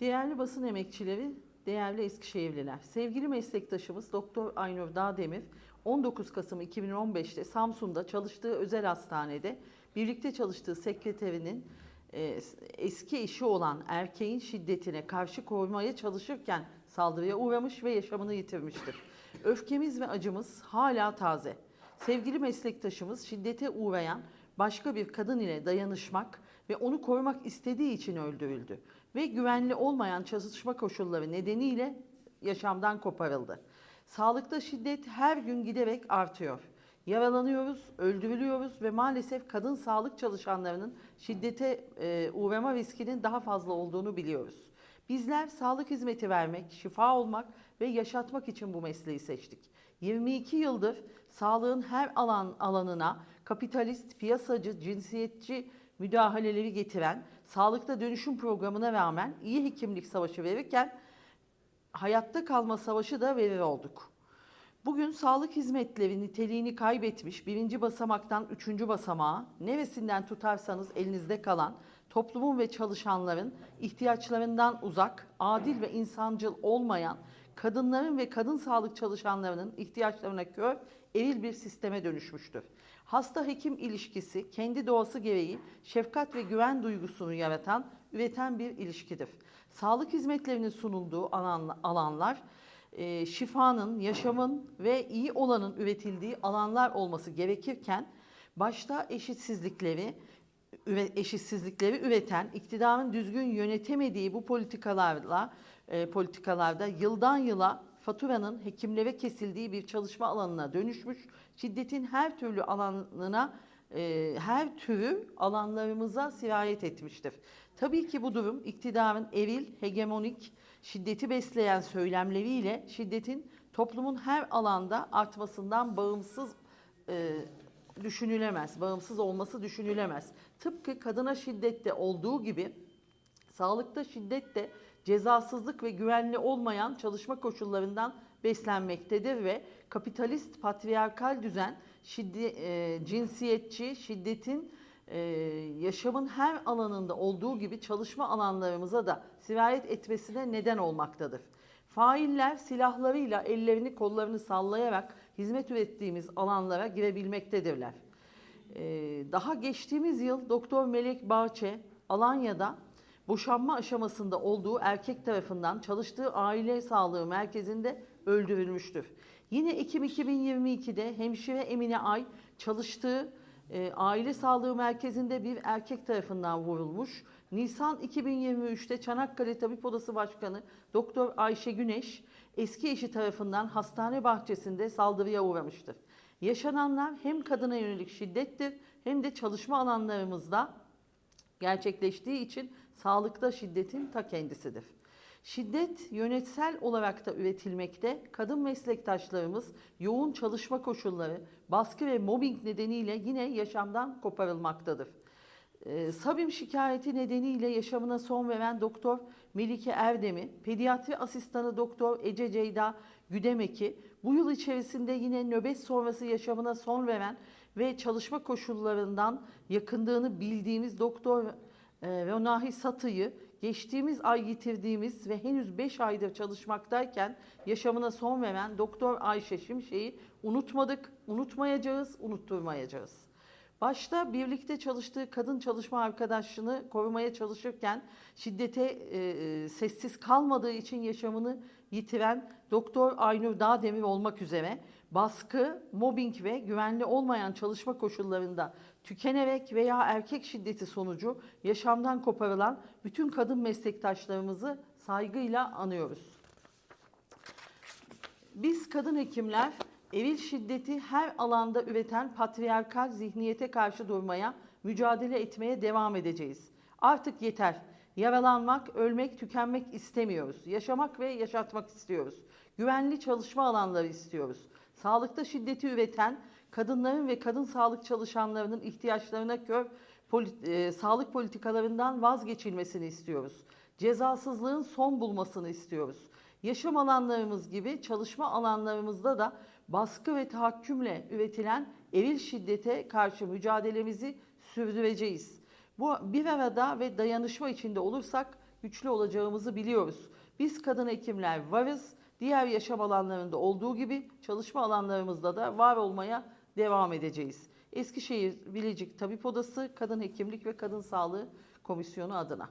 Değerli basın emekçileri, değerli Eskişehirliler, sevgili meslektaşımız Doktor Aynur Dağdemir 19 Kasım 2015'te Samsun'da çalıştığı özel hastanede birlikte çalıştığı sekreterinin e, eski eşi olan erkeğin şiddetine karşı korumaya çalışırken saldırıya uğramış ve yaşamını yitirmiştir. Öfkemiz ve acımız hala taze. Sevgili meslektaşımız şiddete uğrayan başka bir kadın ile dayanışmak ve onu korumak istediği için öldürüldü ve güvenli olmayan çalışma koşulları nedeniyle yaşamdan koparıldı. Sağlıkta şiddet her gün giderek artıyor. Yaralanıyoruz, öldürülüyoruz ve maalesef kadın sağlık çalışanlarının şiddete e, uğrama riskinin daha fazla olduğunu biliyoruz. Bizler sağlık hizmeti vermek, şifa olmak ve yaşatmak için bu mesleği seçtik. 22 yıldır sağlığın her alan alanına kapitalist, piyasacı, cinsiyetçi müdahaleleri getiren sağlıkta dönüşüm programına rağmen iyi hekimlik savaşı verirken hayatta kalma savaşı da verir olduk. Bugün sağlık hizmetleri niteliğini kaybetmiş birinci basamaktan üçüncü basamağa neresinden tutarsanız elinizde kalan toplumun ve çalışanların ihtiyaçlarından uzak, adil ve insancıl olmayan kadınların ve kadın sağlık çalışanlarının ihtiyaçlarına kör, eril bir sisteme dönüşmüştür. Hasta hekim ilişkisi kendi doğası gereği şefkat ve güven duygusunu yaratan, üreten bir ilişkidir. Sağlık hizmetlerinin sunulduğu alan- alanlar e, şifanın, yaşamın ve iyi olanın üretildiği alanlar olması gerekirken başta eşitsizlikleri eşitsizlikleri üreten, iktidarın düzgün yönetemediği bu politikalarla e, politikalarda yıldan yıla faturanın hekimlere kesildiği bir çalışma alanına dönüşmüş, şiddetin her türlü alanına e, her türü alanlarımıza sirayet etmiştir. Tabii ki bu durum iktidarın eril, hegemonik, şiddeti besleyen söylemleriyle şiddetin toplumun her alanda artmasından bağımsız e, düşünülemez, bağımsız olması düşünülemez. Tıpkı kadına şiddette olduğu gibi sağlıkta şiddet de cezasızlık ve güvenli olmayan çalışma koşullarından beslenmektedir ve kapitalist patriarkal düzen şiddet, e, cinsiyetçi şiddetin e, yaşamın her alanında olduğu gibi çalışma alanlarımıza da sirayet etmesine neden olmaktadır. Failler silahlarıyla ellerini kollarını sallayarak hizmet ürettiğimiz alanlara girebilmektedirler. Ee, daha geçtiğimiz yıl Doktor Melek Bahçe Alanya'da boşanma aşamasında olduğu erkek tarafından çalıştığı aile sağlığı merkezinde öldürülmüştür. Yine Ekim 2022'de hemşire Emine Ay çalıştığı e, aile sağlığı merkezinde bir erkek tarafından vurulmuş. Nisan 2023'te Çanakkale Tabip Odası Başkanı Doktor Ayşe Güneş eski eşi tarafından hastane bahçesinde saldırıya uğramıştır. Yaşananlar hem kadına yönelik şiddettir hem de çalışma alanlarımızda gerçekleştiği için sağlıkta şiddetin ta kendisidir. Şiddet yönetsel olarak da üretilmekte. Kadın meslektaşlarımız yoğun çalışma koşulları, baskı ve mobbing nedeniyle yine yaşamdan koparılmaktadır. Ee, Sabim şikayeti nedeniyle yaşamına son veren Doktor Melike Erdem'i, pediatri asistanı Doktor Ece Ceyda Güdemek'i, bu yıl içerisinde yine nöbet sonrası yaşamına son veren ve çalışma koşullarından yakındığını bildiğimiz Doktor e, Ronahi Satı'yı geçtiğimiz ay yitirdiğimiz ve henüz 5 aydır çalışmaktayken yaşamına son veren Doktor Ayşe Şimşek'i unutmadık, unutmayacağız, unutturmayacağız. Başta birlikte çalıştığı kadın çalışma arkadaşını korumaya çalışırken şiddete e, e, sessiz kalmadığı için yaşamını yitiren Doktor Aynur Dağdemir olmak üzere baskı, mobbing ve güvenli olmayan çalışma koşullarında tükenerek veya erkek şiddeti sonucu yaşamdan koparılan bütün kadın meslektaşlarımızı saygıyla anıyoruz. Biz kadın hekimler eril şiddeti her alanda üreten patriarkal zihniyete karşı durmaya, mücadele etmeye devam edeceğiz. Artık yeter. Yaralanmak, ölmek, tükenmek istemiyoruz. Yaşamak ve yaşatmak istiyoruz. Güvenli çalışma alanları istiyoruz. Sağlıkta şiddeti üreten, kadınların ve kadın sağlık çalışanlarının ihtiyaçlarına kör poli- e, sağlık politikalarından vazgeçilmesini istiyoruz. Cezasızlığın son bulmasını istiyoruz. Yaşam alanlarımız gibi çalışma alanlarımızda da baskı ve tahakkümle üretilen eril şiddete karşı mücadelemizi sürdüreceğiz. Bu bir arada ve dayanışma içinde olursak güçlü olacağımızı biliyoruz. Biz kadın hekimler varız. Diğer yaşam alanlarında olduğu gibi çalışma alanlarımızda da var olmaya devam edeceğiz. Eskişehir Bilecik Tabip Odası Kadın Hekimlik ve Kadın Sağlığı Komisyonu adına.